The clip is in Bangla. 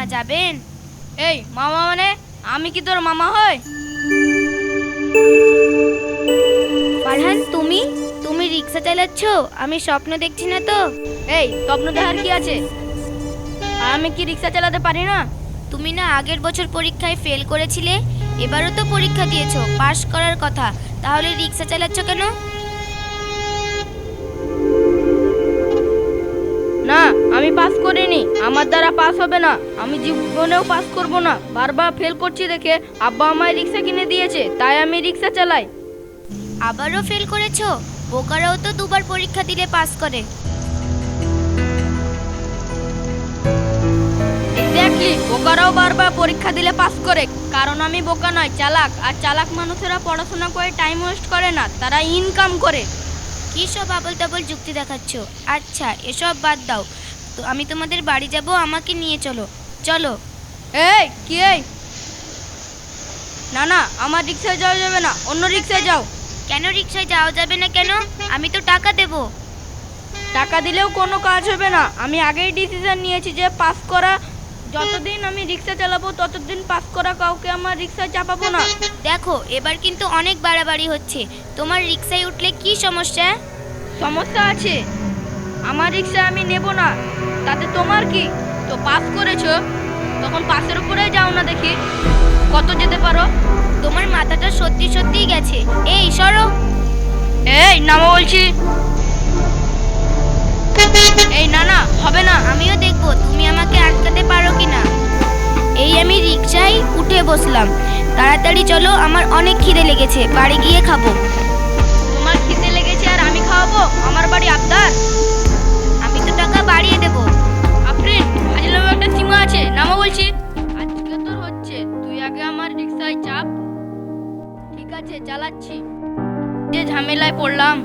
মামা যাবেন? এই মামা মানে? আমি কি তোর মামা হয় ফারহান তুমি? তুমি রিক্সা চালাচ্ছ? আমি স্বপ্ন দেখছি না তো। এই স্বপ্ন দেখার কি আছে? আমি কি রিক্সা চালাতে পারি না? তুমি না আগের বছর পরীক্ষায় ফেল করেছিলে এবারও তো পরীক্ষা দিয়েছ পাশ করার কথা। তাহলে রিক্সা চালাচ্ছ কেন? পাস করিনি। আমার দ্বারা পাস হবে না। আমি জীবনেও পাস করব না। বারবার ফেল করছি দেখে আব্বা আমায় রিক্সা কিনে দিয়েছে তাই আমি রিক্সা চালাই। আবারও ফেল করেছ? বোকারাও তো দুবার পরীক্ষা দিলে পাস করে। এক্স্যাক্টলি বোকারাও বারবার পরীক্ষা দিলে পাস করে। কারণ আমি বোকা নয় চালাক। আর চালাক মানুষেরা পড়াশোনা করে টাইম ওয়েস্ট করে না তারা ইনকাম করে। কী সব আবল তাবল যুক্তি দেখাচ্ছ? আচ্ছা এসব বাদ দাও। আমি তোমাদের বাড়ি যাব আমাকে নিয়ে চলো। চলো। এই কি এই? না না আমার রিক্সায় যাওয়া যাবে না অন্য রিক্সায় যাও। কেন রিক্সায় যাওয়া যাবে না কেন? আমি তো টাকা দেব। টাকা দিলেও কোনো কাজ হবে না। আমি আগেই ডিসিশন নিয়েছি যে পাস করা যতদিন আমি রিক্সা চালাবো ততদিন পাস করা কাউকে আমার রিক্সায় চাপাবো না। দেখো এবার কিন্তু অনেক বাড়াবাড়ি হচ্ছে। তোমার রিক্সায় উঠলে কি সমস্যা? সমস্যা আছে। আমার রিক্সা আমি নেব না। তাতে তোমার কি? তো পাস করেছ তখন পাসের উপরে যাও না দেখি। কত যেতে পারো? তোমার মাথাটা সত্যি সত্যিই গেছে। এই সরো। এই নামো বলছি। এই না না হবে না আমিও দেখব তুমি আমাকে আটকাতে পারো কি না এই আমি রিক্সায় উঠে বসলাম। তাড়াতাড়ি চলো আমার অনেক খিদে লেগেছে বাড়ি গিয়ে খাব। তোমার খিদে লেগেছে আর আমি খাওয়াবো? আমার বাড়ি আবদার। রিক্সায় চাপ? ঠিক আছে চালাচ্ছি। যে ঝামেলায় পড়লাম।